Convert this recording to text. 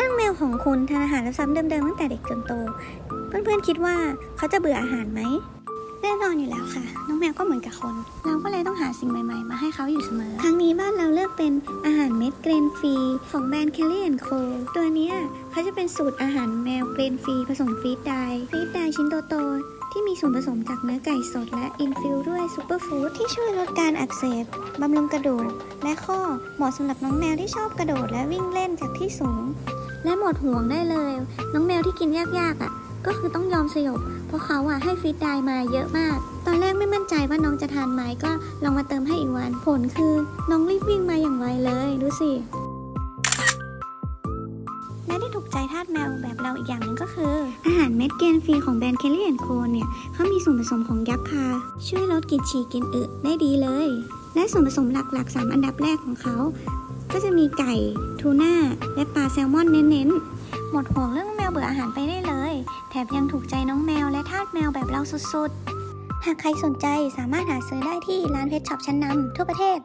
ถ้าน้องแมวของคุณทานอาหารซ้ำๆเดิมๆตั้งแต่เด็กจนโต เพื่อนๆคิดว่าเขาจะเบื่ออาหารไหมแน่นอนอยู่แล้วค่ะ น้องแมวก็เหมือนกับคน เราก็เลยต้องหาสิ่งใหม่ๆ มาให้เขาอยู่เสมอ ครั้งนี้บ้านเราเลือกเป็นอาหารเม็ดเกรนฟรีของแบรนด์ Kelly Co ตัวนี้เขาจะเป็นสูตรอาหารแมวเกรนฟรีผสมฟีดไดร์ฟีดไดชิ้นโตๆที่มีส่วนผสมจากเนื้อไก่สดและอินฟิวด้วยซูเปอร์ฟู้ดที่ช่วยลดการอักเสบบำรุงกระดูกและข้อเหมาะสำหรับน้องแมวที่ชอบกระโดดและวิ่งเล่นจากที่สูง และหมดห่วงได้เลย น้องแมวที่กินยากๆอะ ก็คือต้องยอมสยบ เพราะเขาอะให้ฟีดไดร์มาเยอะมาก ตอนแรกไม่มั่นใจว่าน้องจะทานไหมก็ลองมาเติมให้อีกวันผลคือ น้องรีบวิ่งมาอย่างไวเลยดูสิและที่ถูกใจทาสแมวแบบเราอีกอย่างหนึ่งก็คือ อาหารเม็ดเกนฟรีของแบรนด์เคลลี่แอนโคเนี่ยเขามีส่วนผสมของยักษ์คาช่วยลดกลิ่นฉี่กลิ่นอึได้ดีเลย และส่วนผสมหลักๆ 3 อันดับแรกของเขา ก็จะมีไก่ทูน่าและปลาแซลมอนเน้นๆ หมดห่วงเรื่องแมวเบื่ออาหารไปได้เลย แถมยังถูกใจน้องแมวและทาสแมวแบบเราสุดๆ หากใครสนใจสามารถหาซื้อได้ที่ร้านเพชรช็อปชั้นนำทั่วประเทศ